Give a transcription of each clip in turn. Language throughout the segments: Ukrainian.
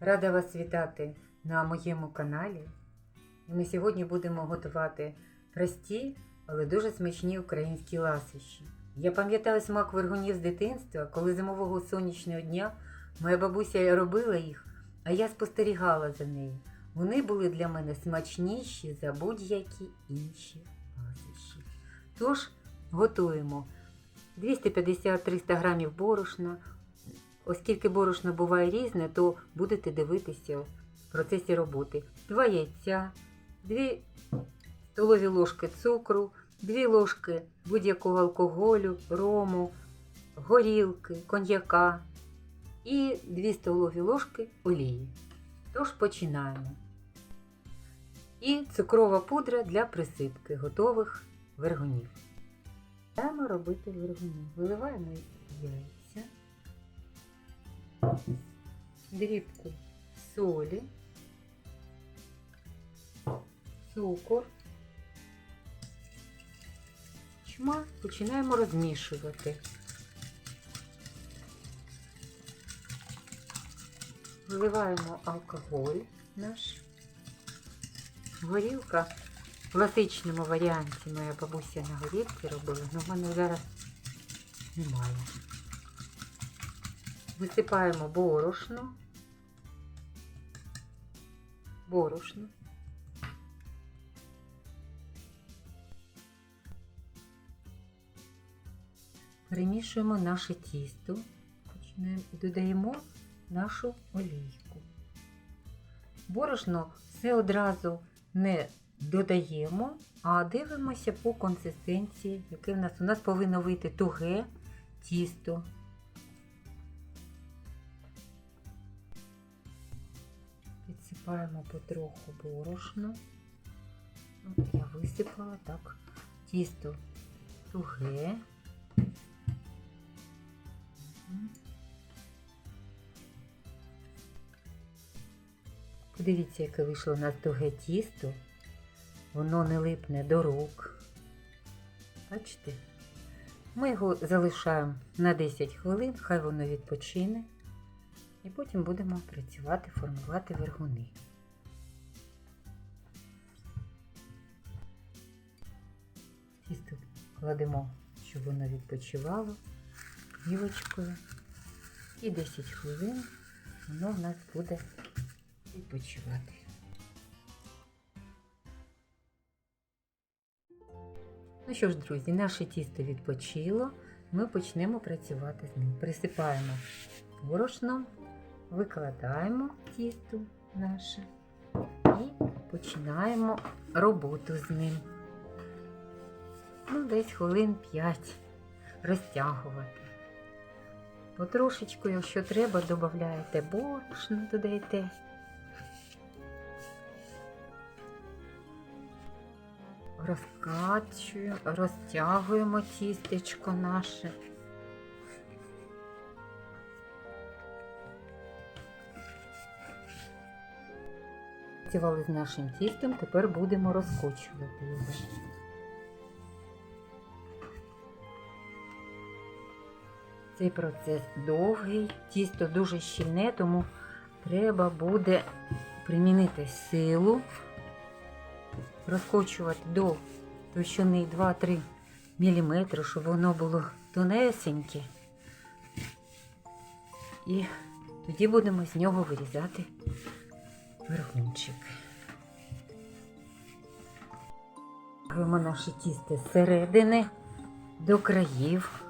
Рада вас вітати на моєму каналі. І ми сьогодні будемо готувати прості, але дуже смачні українські ласощі. Я пам'ятаю смак вергунів з дитинства, коли зимового сонячного дня моя бабуся робила їх, а я спостерігала за нею. Вони були для мене смачніші за будь-які інші ласощі. Тож готуємо 250-300 грамів борошна. Оскільки борошно буває різне, то будете дивитися в процесі роботи. Два яйця, 2 столові ложки цукру, 2 ложки будь-якого алкоголю, рому, горілки, коньяка і 2 столові ложки олії. Тож починаємо. І цукрова пудра для присипки готових вергунів. Починаємо робити вергунів. Виливаємо яйця дрібку солі, цукор, чма починаємо розмішувати. Вливаємо алкоголь наш. Горілка в класичному варіанті моя бабуся на горілці робила, але в мене зараз немає. Висипаємо борошно. Борошно. Перемішуємо наше тісто. Починаємо і додаємо нашу олійку. Борошно все одразу не додаємо, а дивимося по консистенції, яке в нас у нас повинно вийти туге тісто. Підсипаємо потроху борошно. Я висипала так. Тісто туге. Подивіться, яке вийшло у нас туге тісто. Воно не липне до рук. Бачите? Ми його залишаємо на 10 хвилин, хай воно відпочине. І потім будемо працювати, формувати вергуни. Тісто кладемо, щоб воно відпочивало плівочкою. І 10 хвилин воно в нас буде відпочивати. Ну що ж, друзі, наше тісто відпочило. Ми почнемо працювати з ним. Присипаємо борошном, викладаємо тісто наше і починаємо роботу з ним. Ну, десь хвилин 5 розтягувати. Потрошечку, якщо треба, додаєте борошно, додаєте. Розкачуємо, розтягуємо тістечко наше. Працювали з нашим тістом, тепер будемо розкочувати його. Цей процес довгий, тісто дуже щільне, тому треба буде примінити силу, розкочувати до товщини 2-3 мм, щоб воно було тонесеньке. І тоді будемо з нього вирізати вергунчик. Робимо наше тісто зсередини до країв.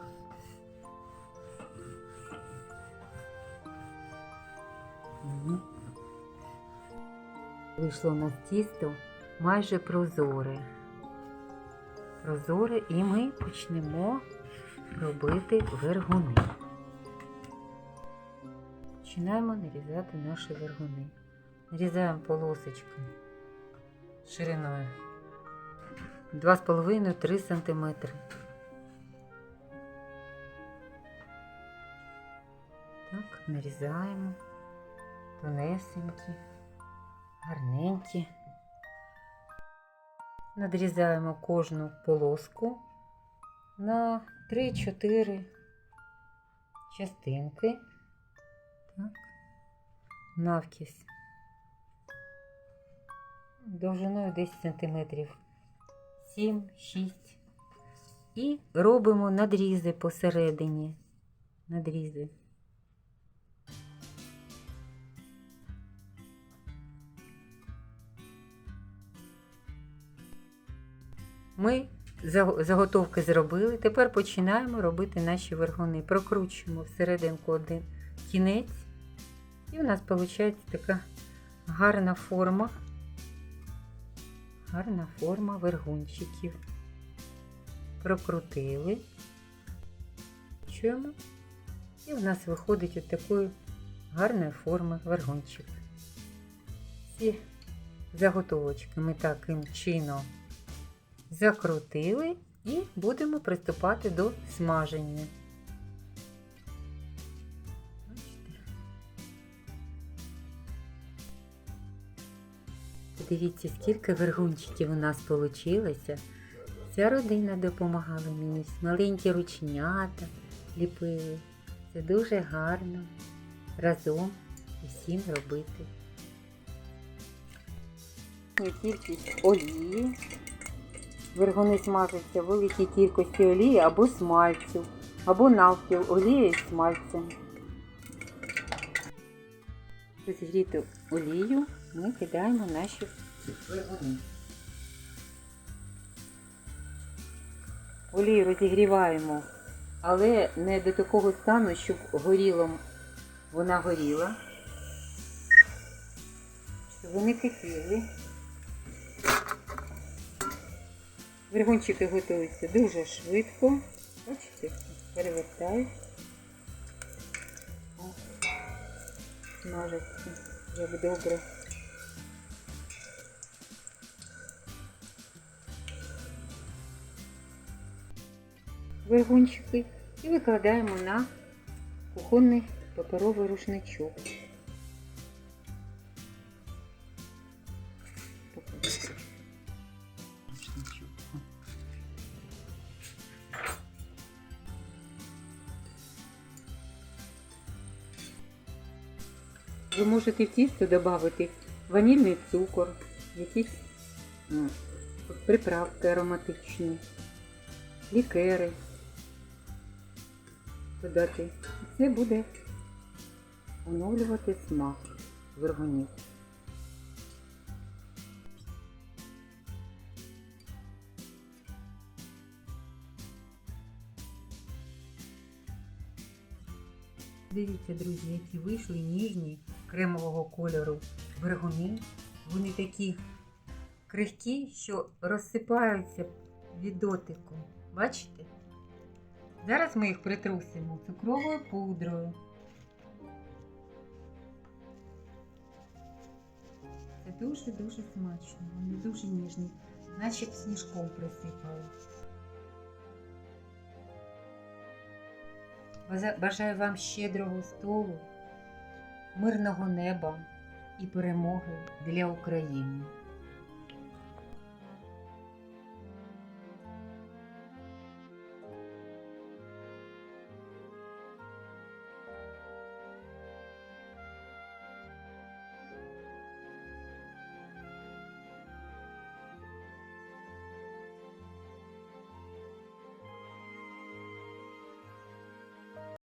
Вийшло у нас тісто майже прозоре. Прозоре і ми почнемо робити вергуни. Починаємо нарізати наші вергуни. Нарізаємо полосочки шириною 2,5-3 см. Так, нарізаємо тонесенькі, гарненькі. Надрізаємо кожну полоску на 3-4 частинки. Так. навкіс. Довжиною 10 сантиметрів 7-6. І робимо надрізи посередині. Надрізи. Ми заготовки зробили. Тепер починаємо робити наші вергуни. Прокручуємо всерединку один кінець. І у нас виходить така гарна форма. Гарна форма вергунчиків. Прокрутили. Чуємо. І в нас виходить от такої гарної форми вергунчик. Ці заготовочки ми таким чином закрутили і будемо приступати до смаження. Подивіться, скільки вергунчиків у нас вийшло. Вся родина допомагала мені, маленькі рученята ліпили. Це дуже гарно разом усім робити. Кількість олії. Вергуни смажаться в великій кількості олії або смальцю, або навпіл олія і смальцем. Розігріту олію ми кидаємо наші вергуни. Олію розігріваємо, але не до такого стану, щоб горіло вона горіла, щоб вони кипіли. Вергунчики готуються дуже швидко. Бачите, перевертаю. Смажаться, як добре. Вергунчики і викладаємо на кухонний паперовий рушничок. Ви можете в тісто додати ванільний цукор, якісь приправки ароматичні, лікери додати. Це буде оновлювати смак вергунів. Дивіться, друзі, які вийшли ніжні кремового кольору вергуни. Вони такі крихкі, що розсипаються від дотику. Бачите? Зараз ми їх притрусимо цукровою пудрою. Це дуже-дуже смачно. Вони дуже ніжні, наче сніжком присипали. Бажаю вам щедрого столу, мирного неба і перемоги для України.